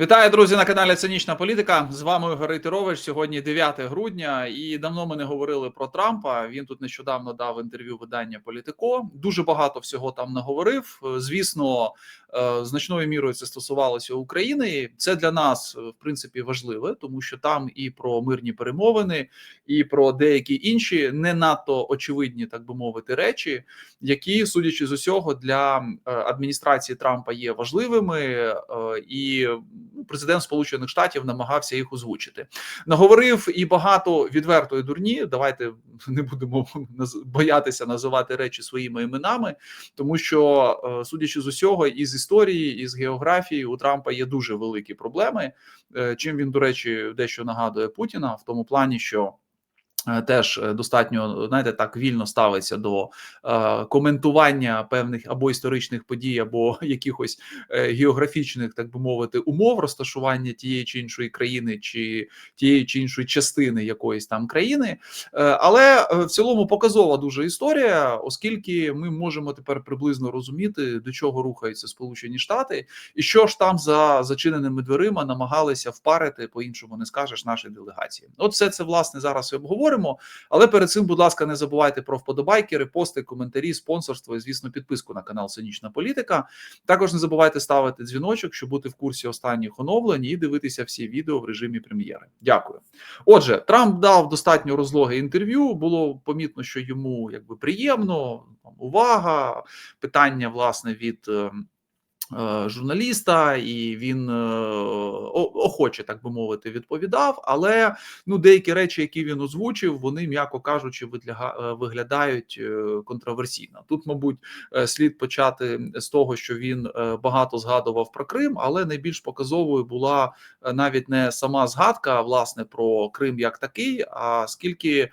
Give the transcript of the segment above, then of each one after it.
Вітаю, друзі, на каналі Цинічна Політика. З вами Ігор Рейтерович. Сьогодні 9 грудня, і давно ми не говорили про Трампа. Він тут нещодавно дав інтерв'ю видання Політико. Дуже багато всього там наговорив. Звісно, е, значною мірою це стосувалося України. Це для нас е, в принципі важливе, тому що там і про мирні перемовини, і про деякі інші не надто очевидні, так би мовити, речі, які, судячи з усього, для е, адміністрації Трампа є важливими і президент Сполучених Штатів намагався їх озвучити. Наговорив і багато відвертої дурні. Давайте не будемо боятися називати речі своїми іменами, тому що, судячи з усього, і з історії, і з географії у Трампа є дуже великі проблеми. Е, чим він, до речі, дещо нагадує Путіна в тому плані, що. Е, теж е, достатньо знаєте, так вільно ставиться до е, коментування певних або історичних подій, або якихось е, географічних, так би мовити, умов розташування тієї чи іншої країни, чи тієї чи іншої частини якоїсь там країни. Е, але е, в цілому показова дуже історія, оскільки ми можемо тепер приблизно розуміти, до чого рухаються Сполучені Штати, і що ж там за зачиненими дверима намагалися впарити по іншому, не скажеш наші делегації. От все це власне зараз і обговоримо обговоримо. Але перед цим, будь ласка, не забувайте про вподобайки, репости, коментарі, спонсорство і, звісно, підписку на канал Цинічна Політика. Також не забувайте ставити дзвіночок, щоб бути в курсі останніх оновлень і дивитися всі відео в режимі прем'єри. Дякую. Отже, Трамп дав достатньо розлоги інтерв'ю. Було помітно, що йому якби приємно увага, питання власне від. Е, журналіста, і він е, охоче, так би мовити, відповідав. Але ну деякі речі, які він озвучив, вони м'яко кажучи, е, виглядають контроверсійно. Тут, мабуть, слід почати з того, що він багато згадував про Крим, але найбільш показовою була навіть не сама згадка власне про Крим як такий, а скільки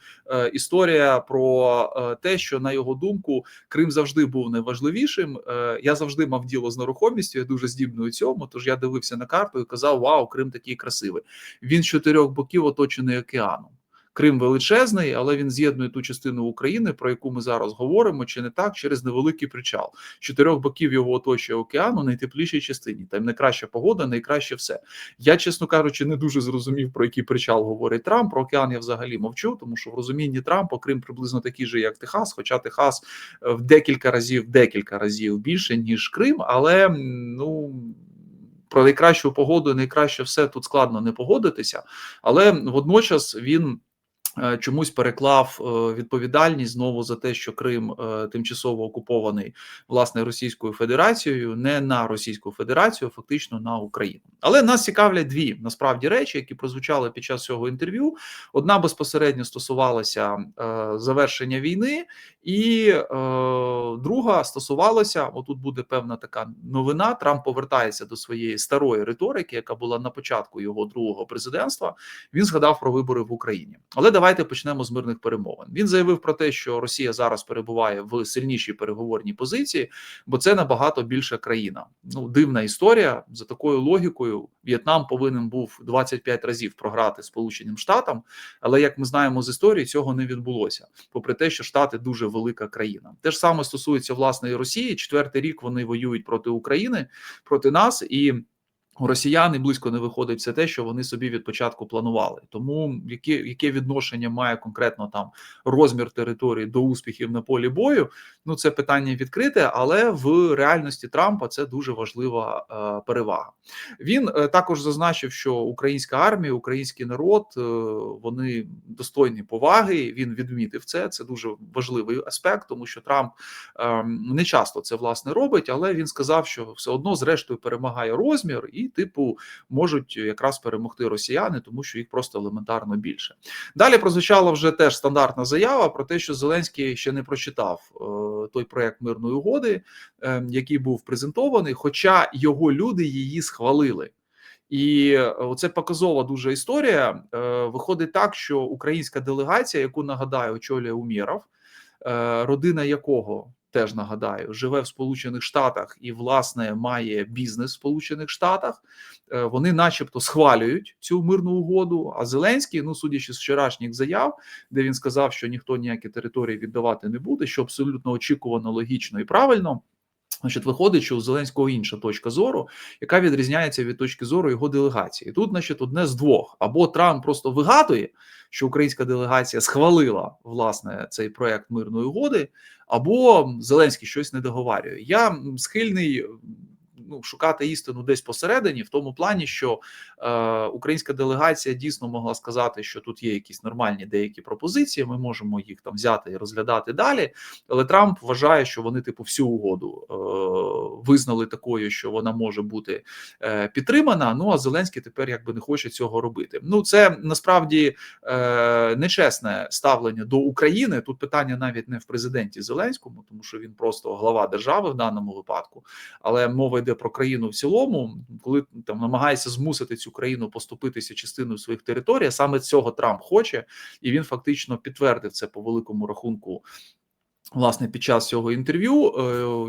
історія про те, що на його думку Крим завжди був найважливішим. Я завжди мав діло з нерухомістю, нерухомістю, я дуже здібний у цьому. Тож я дивився на карту і казав: Вау, Крим такий красивий. Він з чотирьох боків оточений океаном. Крим величезний, але він з'єднує ту частину України, про яку ми зараз говоримо, чи не так, через невеликий причал. Чотирьох боків його оточує океану, найтеплішій частині. Там найкраща погода, найкраще все. Я, чесно кажучи, не дуже зрозумів, про який причал говорить Трамп. Про океан я взагалі мовчу, тому що в розумінні Трампа Крим приблизно такий же, як Техас, хоча Техас е, в декілька разів, декілька разів більше ніж Крим, але ну. Про найкращу погоду, найкраще все тут складно не погодитися, але водночас він чомусь переклав е, відповідальність знову за те, що Крим е, тимчасово окупований власне Російською Федерацією, не на Російську Федерацію, а фактично на Україну. Але нас цікавлять дві насправді речі, які прозвучали під час цього інтерв'ю. Одна безпосередньо стосувалася завершення війни, і друга стосувалася: отут буде певна така новина. Трамп повертається до своєї старої риторики, яка була на початку його другого президентства. Він згадав про вибори в Україні. Але давай давайте почнемо з мирних перемовин. Він заявив про те, що Росія зараз перебуває в сильнішій переговорній позиції, бо це набагато більша країна. Ну дивна історія за такою логікою. В'єтнам повинен був 25 разів програти Сполученим Штатам, але як ми знаємо з історії, цього не відбулося. Попри те, що Штати дуже велика країна. Те ж саме стосується власної Росії. Четвертий рік вони воюють проти України, проти нас і. У росіян і близько не виходить все те, що вони собі від початку планували. Тому яке яке відношення має конкретно там розмір території до успіхів на полі бою? Ну це питання відкрите, але в реальності Трампа це дуже важлива е, перевага. Він е, також зазначив, що українська армія, український народ е, вони достойні поваги. Він відмітив це. Це дуже важливий аспект, тому що Трамп е, не часто це власне робить, але він сказав, що все одно, зрештою, перемагає розмір і типу можуть якраз перемогти росіяни, тому що їх просто елементарно більше. Далі прозвучала вже теж стандартна заява про те, що Зеленський ще не прочитав е, той проект мирної угоди, е, який був презентований, хоча його люди її схвалили. І це показова дуже історія. Е, виходить так, що українська делегація, яку нагадаю, очолює Умєров, родина якого теж нагадаю, живе в Сполучених Штатах і, власне, має бізнес в Сполучених Штатах. Е, вони, начебто, схвалюють цю мирну угоду. А Зеленський, ну судячи з вчорашніх заяв, де він сказав, що ніхто ніякі території віддавати не буде, що абсолютно очікувано, логічно і правильно. Значить, виходить, що у Зеленського інша точка зору, яка відрізняється від точки зору його делегації. Тут, значить, одне з двох: або Трамп просто вигадує, що українська делегація схвалила власне цей проект мирної угоди, або Зеленський щось не договарює. Я схильний ну, шукати істину десь посередині, в тому плані, що е, українська делегація дійсно могла сказати, що тут є якісь нормальні деякі пропозиції. Ми можемо їх там взяти і розглядати далі. Але Трамп вважає, що вони, типу, всю угоду е, визнали такою, що вона може бути е, підтримана. Ну а Зеленський тепер якби не хоче цього робити. Ну це насправді е, нечесне ставлення до України. Тут питання навіть не в президенті Зеленському, тому що він просто глава держави в даному випадку, але мова йде про країну в цілому, коли там намагається змусити цю країну поступитися частиною своїх територій. Саме цього Трамп хоче, і він фактично підтвердив це по великому рахунку. Власне, під час цього інтерв'ю е,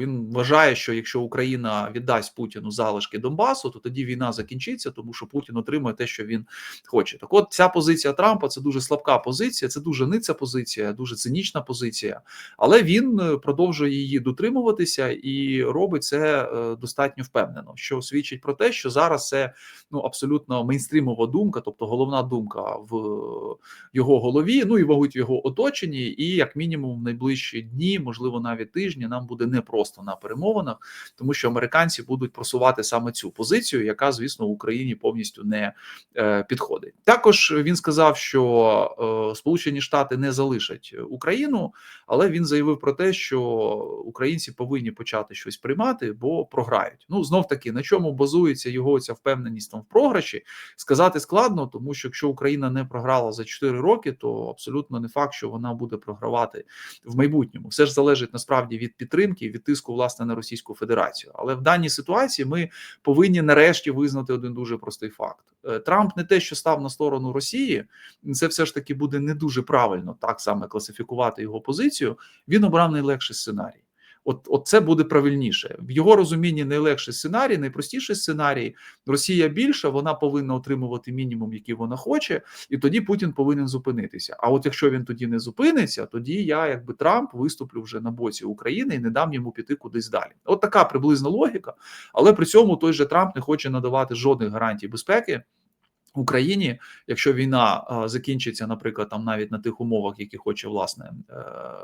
він вважає, що якщо Україна віддасть Путіну залишки Донбасу, то тоді війна закінчиться, тому що Путін отримує те, що він хоче. Так, от ця позиція Трампа це дуже слабка позиція, це дуже ниця позиція, дуже цинічна позиція, але він е, продовжує її дотримуватися і робить це е, достатньо впевнено, що свідчить про те, що зараз це ну абсолютно мейнстрімова думка, тобто головна думка в його голові, ну і вагуть його оточенні, і як мінімум в найближчі дні, можливо, навіть тижні, нам буде непросто на перемовинах, тому що американці будуть просувати саме цю позицію, яка, звісно, в Україні повністю не е, підходить. Також він сказав, що е, Сполучені Штати не залишать Україну, але він заявив про те, що українці повинні почати щось приймати, бо програють. Ну знов таки на чому базується його ця впевненість там в програші, сказати складно, тому що якщо Україна не програла за 4 роки, то абсолютно не факт, що вона буде програвати в майбутньому майбутньому. Все ж залежить насправді від підтримки, від тиску власне на Російську Федерацію. Але в даній ситуації ми повинні нарешті визнати один дуже простий факт: е, Трамп не те, що став на сторону Росії, це все ж таки буде не дуже правильно так саме класифікувати його позицію. Він обрав найлегший сценарій. От, от це буде правильніше в його розумінні. Найлегший сценарій, найпростіший сценарій. Росія більша, вона повинна отримувати мінімум, який вона хоче, і тоді Путін повинен зупинитися. А от якщо він тоді не зупиниться, тоді я, якби Трамп, виступлю вже на боці України і не дам йому піти кудись далі. От така приблизна логіка. Але при цьому той же Трамп не хоче надавати жодних гарантій безпеки. Україні, якщо війна закінчиться, наприклад, там навіть на тих умовах, які хоче власне е,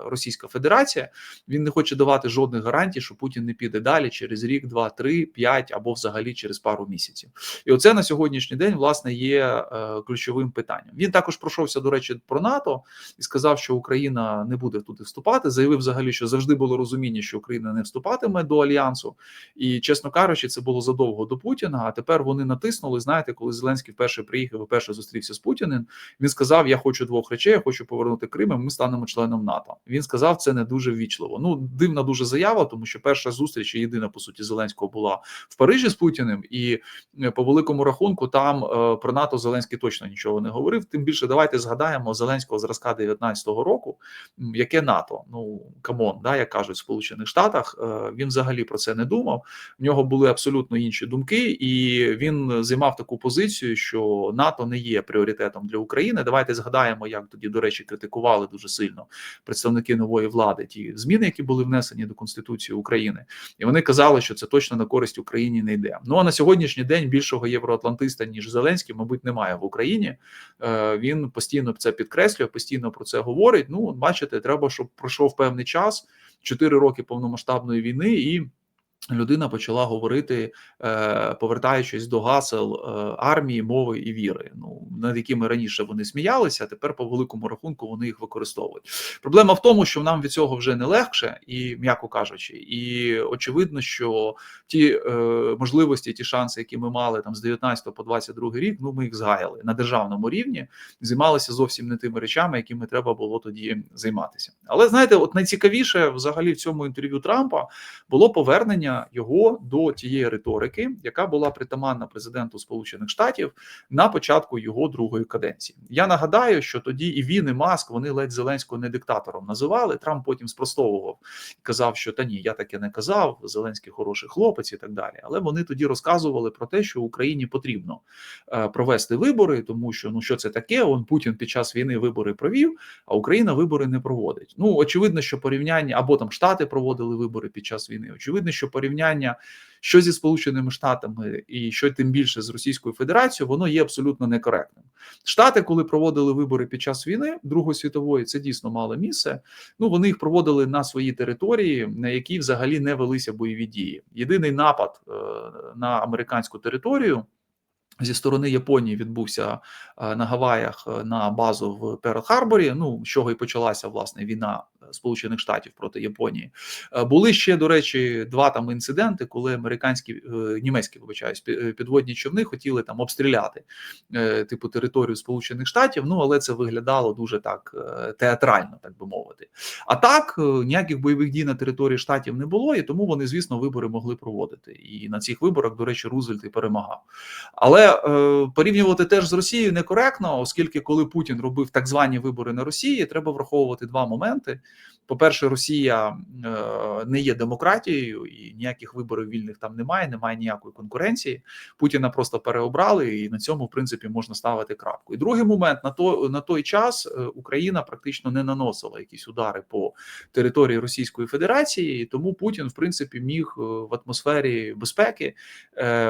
Російська Федерація, він не хоче давати жодних гарантій, що Путін не піде далі через рік, два, три, п'ять або взагалі через пару місяців. І оце на сьогоднішній день власне є е, ключовим питанням. Він також пройшовся до речі про НАТО і сказав, що Україна не буде туди вступати. Заявив взагалі, що завжди було розуміння, що Україна не вступатиме до альянсу, і чесно кажучи, це було задовго до Путіна. А тепер вони натиснули. Знаєте, коли Зеленський вперше вперше приїхав і перше зустрівся з Путіним. Він сказав: Я хочу двох речей, я хочу повернути Крим. і Ми станемо членом НАТО. Він сказав, це не дуже ввічливо. Ну дивна дуже заява, тому що перша зустріч єдина по суті Зеленського була в Парижі з Путіним, і е, по великому рахунку там е, про НАТО Зеленський точно нічого не говорив. Тим більше давайте згадаємо Зеленського зразка 19-го року. Яке НАТО? Ну камон, да, як кажуть в Сполучених Штатах. Е, він взагалі про це не думав. В нього були абсолютно інші думки, і він займав таку позицію, що НАТО не є пріоритетом для України. Давайте згадаємо, як тоді, до речі, критикували дуже сильно представники нової влади ті зміни, які були внесені до Конституції України, і вони казали, що це точно на користь Україні не йде. Ну а на сьогоднішній день більшого євроатлантиста ніж Зеленський, мабуть, немає в Україні. Е, він постійно це підкреслює, постійно про це говорить. Ну, бачите, треба, щоб пройшов певний час, 4 роки повномасштабної війни і. Людина почала говорити, е, повертаючись до гасел е, армії, мови і віри, ну над якими раніше вони сміялися, а тепер по великому рахунку вони їх використовують. Проблема в тому, що нам від цього вже не легше, і м'яко кажучи, і очевидно, що ті е, можливості, ті шанси, які ми мали там з 19 по 22 рік, ну ми їх згаяли на державному рівні, займалися зовсім не тими речами, якими треба було тоді займатися. Але знаєте, от найцікавіше взагалі в цьому інтерв'ю Трампа було повернення його до тієї риторики, яка була притаманна президенту Сполучених Штатів на початку його другої каденції. Я нагадаю, що тоді і він, і Маск вони ледь Зеленського не диктатором називали. Трамп потім спростовував і казав, що та ні, я таке не казав. Зеленський хороший хлопець і так далі. Але вони тоді розказували про те, що Україні потрібно е, провести вибори, тому що ну що це таке? Он Путін під час війни вибори провів, а Україна вибори не проводить. Ну очевидно, що порівняння або там Штати проводили вибори під час війни. Очевидно, що порівняння порівняння. Що зі Сполученими Штатами і що тим більше з Російською Федерацією, воно є абсолютно некоректним. Штати, коли проводили вибори під час війни Другої світової, це дійсно мало місце. Ну вони їх проводили на своїй території, на якій взагалі не велися бойові дії. Єдиний напад е, на американську територію. Зі сторони Японії відбувся е, на Гаваях е, на базу в Перл-Харборі. Ну з чого і почалася власне війна Сполучених Штатів проти Японії. Е, Були ще до речі два там інциденти, коли американські е, німецькі вибачаюсь, пі- е, підводні човни хотіли там обстріляти е, типу територію Сполучених Штатів. Ну але це виглядало дуже так е, театрально, так би мовити. А так е, ніяких бойових дій на території штатів не було, і тому вони, звісно, вибори могли проводити. І на цих виборах, до речі, Рузвельт і перемагав. Але е, порівнювати теж з Росією некоректно, оскільки коли Путін робив так звані вибори на Росії, треба враховувати два моменти. По-перше, Росія е, не є демократією, і ніяких виборів вільних там немає, немає ніякої конкуренції. Путіна просто переобрали, і на цьому, в принципі, можна ставити крапку. І другий момент на то на той час е, Україна практично не наносила якісь удари по території Російської Федерації, і тому Путін, в принципі, міг е, в атмосфері безпеки,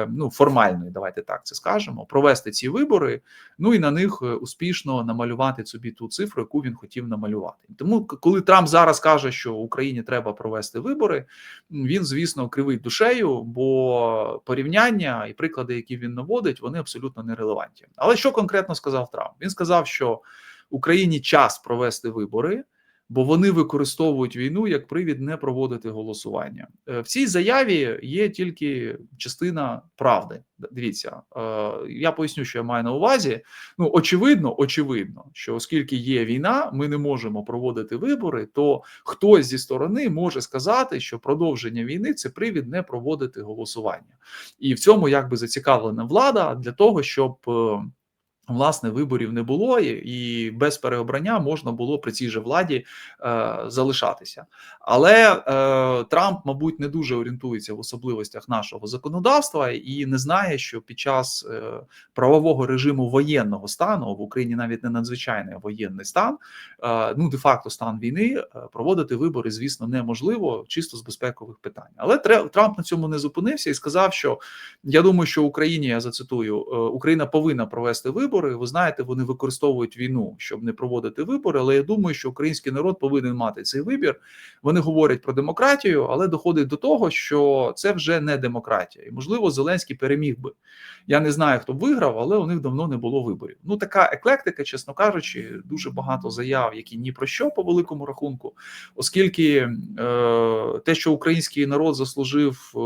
ну формальної, давайте так це скажемо, провести ці вибори. Ну і на них успішно намалювати собі ту цифру, яку він хотів намалювати. Тому, коли Трамп зараз каже, що Україні треба провести вибори, він, звісно, кривить душею, бо порівняння і приклади, які він наводить, вони абсолютно нерелевантні. Але що конкретно сказав Трамп? Він сказав, що Україні час провести вибори. Бо вони використовують війну як привід не проводити голосування. Е, В цій заяві є тільки частина правди. Дивіться, е, я поясню, що я маю на увазі. Ну, очевидно, очевидно, що оскільки є війна, ми не можемо проводити вибори, то хтось зі сторони може сказати, що продовження війни це привід не проводити голосування, і в цьому якби зацікавлена влада для того, щоб. Власне, виборів не було, і- без переобрання можна було при цій же владі е, залишатися. Але е, Трамп, мабуть, не дуже орієнтується в особливостях нашого законодавства і не знає, що під час е, правового режиму воєнного стану в Україні навіть не надзвичайний воєнний стан, е, ну де факто стан війни, е, проводити вибори, звісно, неможливо, чисто з безпекових питань. Але Трамп на цьому не зупинився і сказав, що я думаю, що Україні я зацитую: е, Україна повинна провести вибори. Ви знаєте, вони використовують війну, щоб не проводити вибори. Але я думаю, що український народ повинен мати цей вибір. Вони говорять про демократію, але доходить до того, що це вже не демократія, і можливо, Зеленський переміг би. Я не знаю, хто б виграв, але у них давно не було виборів. Ну така еклектика, чесно кажучи, дуже багато заяв, які ні про що по великому рахунку, оскільки е, те, що український народ заслужив е,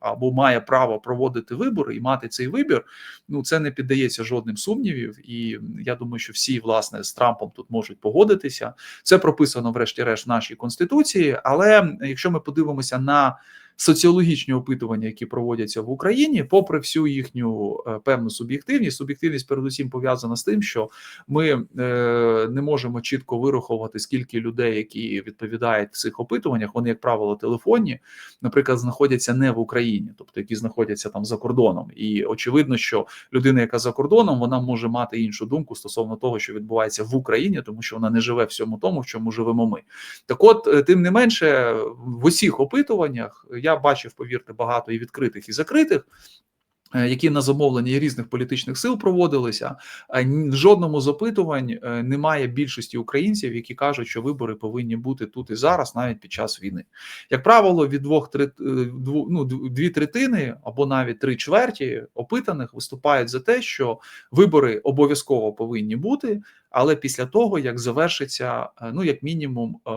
або має право проводити вибори і мати цей вибір, ну це не піддається жодним сумнівів. І я думаю, що всі власне з Трампом тут можуть погодитися. Це прописано, врешті-решт, в нашій конституції. Але якщо ми подивимося на соціологічні опитування, які проводяться в Україні, попри всю їхню е, певну суб'єктивність, суб'єктивність передусім пов'язана з тим, що ми е, не можемо чітко вирахувати, скільки людей, які відповідають в цих опитуваннях, вони, як правило, телефонні, наприклад, знаходяться не в Україні, тобто які знаходяться там за кордоном. І очевидно, що людина, яка за кордоном, вона може мати іншу думку стосовно того, що відбувається в Україні, тому що вона не живе всьому тому, в чому живемо ми. Так, от, е, тим не менше, в усіх опитуваннях бачив, повірте, багато і відкритих, і закритих. е, Які на замовлення різних політичних сил проводилися, в жодному з опитувань е, немає більшості українців, які кажуть, що вибори повинні бути тут і зараз, навіть під час війни. Як правило, від двох трет- е, ну, дві третини або навіть три чверті опитаних виступають за те, що вибори обов'язково повинні бути, але після того як завершиться, е, ну як мінімум, е,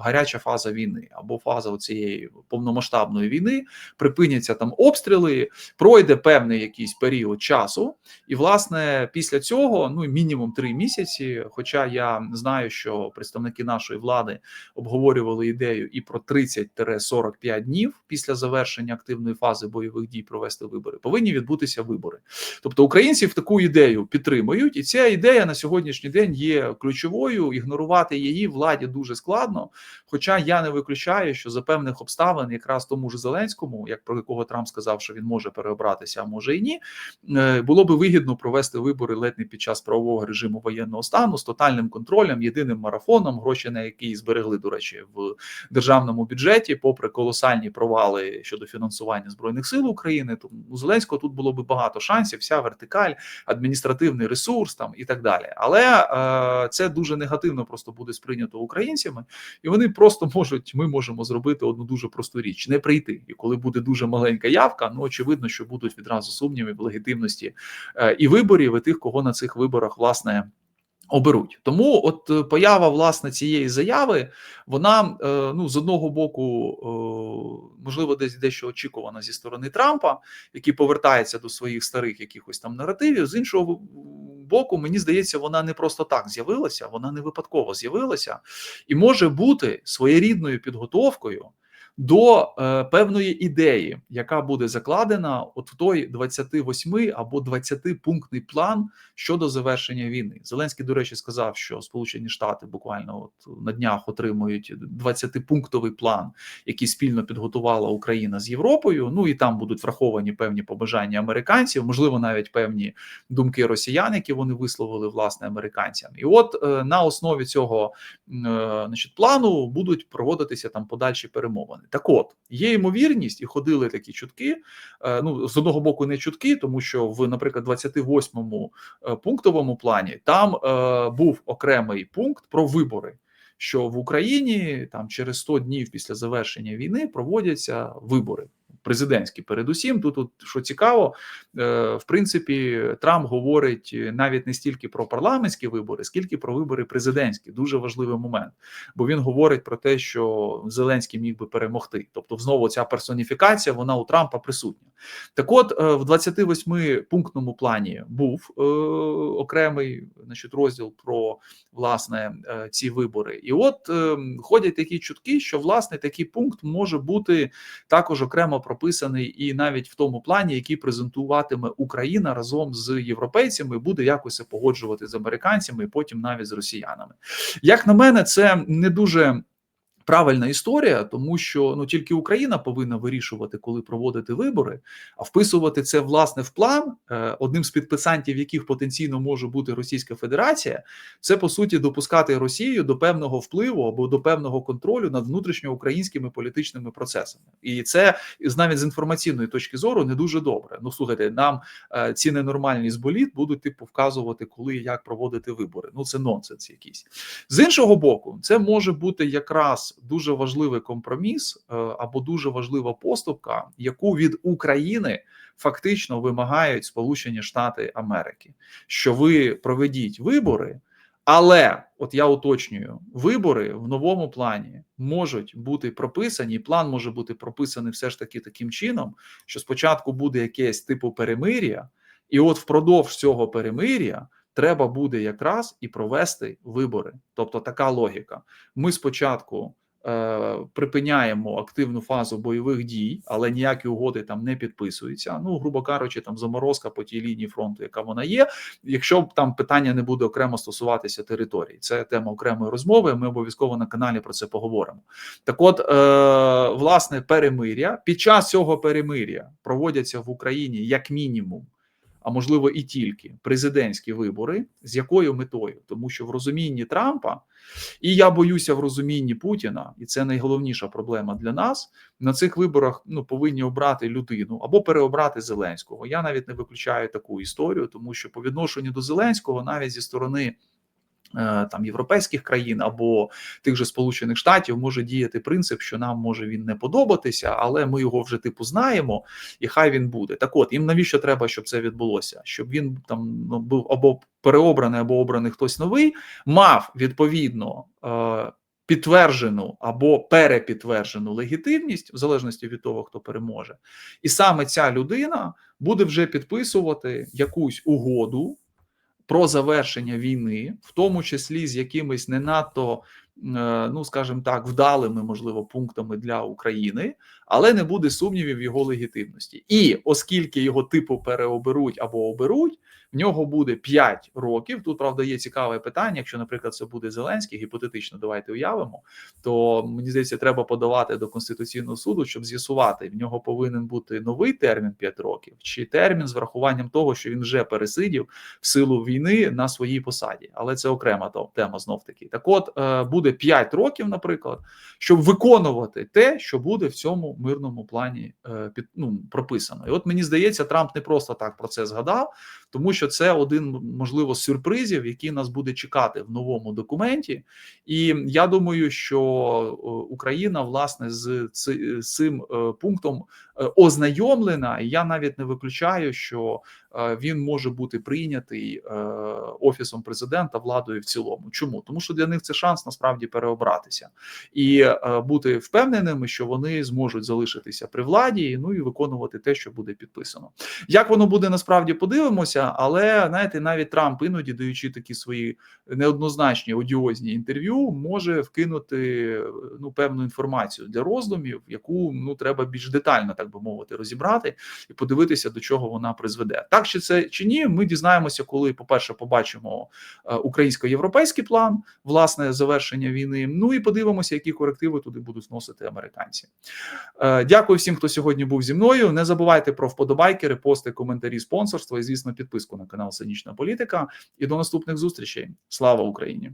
гаряча фаза війни або фаза цієї повномасштабної війни, припиняться там обстріли, пройде певний якийсь період часу, і власне після цього, ну мінімум три місяці. Хоча я знаю, що представники нашої влади обговорювали ідею і про 30-45 днів після завершення активної фази бойових дій провести вибори, повинні відбутися вибори. Тобто українці в таку ідею підтримують, і ця ідея на сьогодні сьогоднішній день є ключовою. Ігнорувати її владі дуже складно. Хоча я не виключаю, що за певних обставин, якраз тому ж Зеленському, як про якого Трамп сказав, що він може переобратися, а може і ні, е, було би вигідно провести вибори ледь не під час правового режиму воєнного стану з тотальним контролем, єдиним марафоном, гроші на які зберегли, до речі, в державному бюджеті, попри колосальні провали щодо фінансування збройних сил України. Тому у Зеленського тут було би багато шансів, вся вертикаль, адміністративний ресурс там і так далі. Але е, це дуже негативно просто буде сприйнято українцями, і вони просто можуть. Ми можемо зробити одну дуже просту річ: не прийти. І коли буде дуже маленька явка, ну очевидно, що будуть відразу сумніви в легітимності е, і виборів, і тих, кого на цих виборах власне. Оберуть тому, от е, поява власне цієї заяви, вона е, ну з одного боку, е, можливо, десь дещо очікувана зі сторони Трампа, який повертається до своїх старих якихось там наративів. З іншого боку, мені здається, вона не просто так з'явилася, вона не випадково з'явилася і може бути своєрідною підготовкою до е, певної ідеї, яка буде закладена от в той 28 або 20 пунктний план щодо завершення війни. Зеленський, до речі, сказав, що Сполучені Штати буквально от на днях отримують 20-пунктовий план, який спільно підготувала Україна з Європою. Ну і там будуть враховані певні побажання американців, можливо, навіть певні думки росіян, які вони висловили власне американцям. І от е, на основі цього е, значить, плану будуть проводитися там подальші перемовини. Так, от є ймовірність, і ходили такі чутки. Е, ну з одного боку, не чутки, тому що в, наприклад, 28-му е, пунктовому плані там е, був окремий пункт про вибори. Що в Україні там через 100 днів після завершення війни проводяться вибори президентські. Передусім, тут, тут що цікаво, е, в принципі, Трамп говорить навіть не стільки про парламентські вибори, скільки про вибори президентські. Дуже важливий момент, бо він говорить про те, що Зеленський міг би перемогти. Тобто, знову ця персоніфікація вона у Трампа присутня. Так, от е, в 28 пунктному плані був е, окремий значить, розділ про власне е, ці вибори, і от е, ходять такі чутки, що власне такий пункт може бути також окремо прописаний і навіть в тому плані, який презентуватиме Україна разом з європейцями, буде якось погоджувати з американцями, і потім навіть з росіянами. Як на мене, це не дуже. Правильна історія, тому що ну тільки Україна повинна вирішувати, коли проводити вибори, а вписувати це власне в план, е, одним з підписантів, яких потенційно може бути Російська Федерація, це по суті допускати Росію до певного впливу або до певного контролю над внутрішньоукраїнськими політичними процесами, і це навіть з інформаційної точки зору не дуже добре. Ну слухайте, нам е, ці ненормальні зболіт будуть типу вказувати, коли і як проводити вибори. Ну це нонсенс якийсь з іншого боку, це може бути якраз дуже важливий компроміс е, або дуже важлива поступка, яку від України фактично вимагають Сполучені Штати Америки, що ви проведіть вибори. Але от я уточнюю, вибори в новому плані можуть бути прописані. План може бути прописаний все ж таки таким чином, що спочатку буде якесь типу перемир'я, і от впродовж цього перемир'я треба буде якраз і провести вибори. Тобто така логіка. Ми спочатку припиняємо активну фазу бойових дій, але ніякі угоди там не підписуються. Ну, грубо кажучи, там заморозка по тій лінії фронту, яка вона є. Якщо там питання не буде окремо стосуватися території, це тема окремої розмови. Ми обов'язково на каналі про це поговоримо. Так, от е, власне, перемиря під час цього перемиря проводяться в Україні як мінімум а можливо і тільки президентські вибори, з якою метою, тому що в розумінні Трампа, і я боюся в розумінні Путіна, і це найголовніша проблема для нас. На цих виборах ну повинні обрати людину або переобрати Зеленського. Я навіть не виключаю таку історію, тому що по відношенню до Зеленського, навіть зі сторони. Е, там європейських країн або тих же сполучених штатів може діяти принцип, що нам може він не подобатися, але ми його вже типу знаємо, і хай він буде. Так, от їм навіщо треба, щоб це відбулося? Щоб він там ну, був або переобраний, або обраний хтось новий, мав відповідно. Е, підтверджену або перепідтверджену легітимність в залежності від того, хто переможе, і саме ця людина буде вже підписувати якусь угоду про завершення війни, в тому числі з якимись не надто ну скажімо так, вдалими, можливо, пунктами для України, але не буде сумнівів в його легітимності. І оскільки його типу переоберуть або оберуть, в нього буде 5 років. Тут правда є цікаве питання. Якщо, наприклад, це буде Зеленський, гіпотетично, давайте уявимо, то мені здається, треба подавати до конституційного суду, щоб з'ясувати, в нього повинен бути новий термін 5 років, чи термін з врахуванням того, що він вже пересидів в силу війни на своїй посаді. Але це окрема тема знов таки. Так, от е, буде 5 років, наприклад, щоб виконувати те, що буде в цьому мирному плані е, під ну прописано. І от мені здається, Трамп не просто так про це згадав, тому що це один можливо сюрпризів, який нас буде чекати в новому документі. І я думаю, що е, Україна власне з цим е, пунктом ознайомлена, і я навіть не виключаю, що е, він може бути прийнятий е, офісом президента владою в цілому. Чому тому, що для них це шанс насправді переобратися і е, бути впевненими, що вони зможуть залишитися при владі, ну і виконувати те, що буде підписано. Як воно буде насправді подивимося, але знаєте, навіть Трамп іноді даючи такі свої неоднозначні одіозні інтерв'ю, може вкинути е, ну певну інформацію для роздумів, яку ну треба більш детально, так би мовити, розібрати і подивитися, до чого вона призведе. Так чи це чи ні, ми дізнаємося, коли, по-перше, побачимо е, українсько-європейський план, власне, завершення війни. Ну і подивимося, які корективи туди будуть вносити американці. Е, Дякую всім, хто сьогодні був зі мною. Не забувайте про вподобайки, репости, коментарі, спонсорство і, звісно, підписку на канал Цинічна Політика. І до наступних зустрічей. Слава Україні!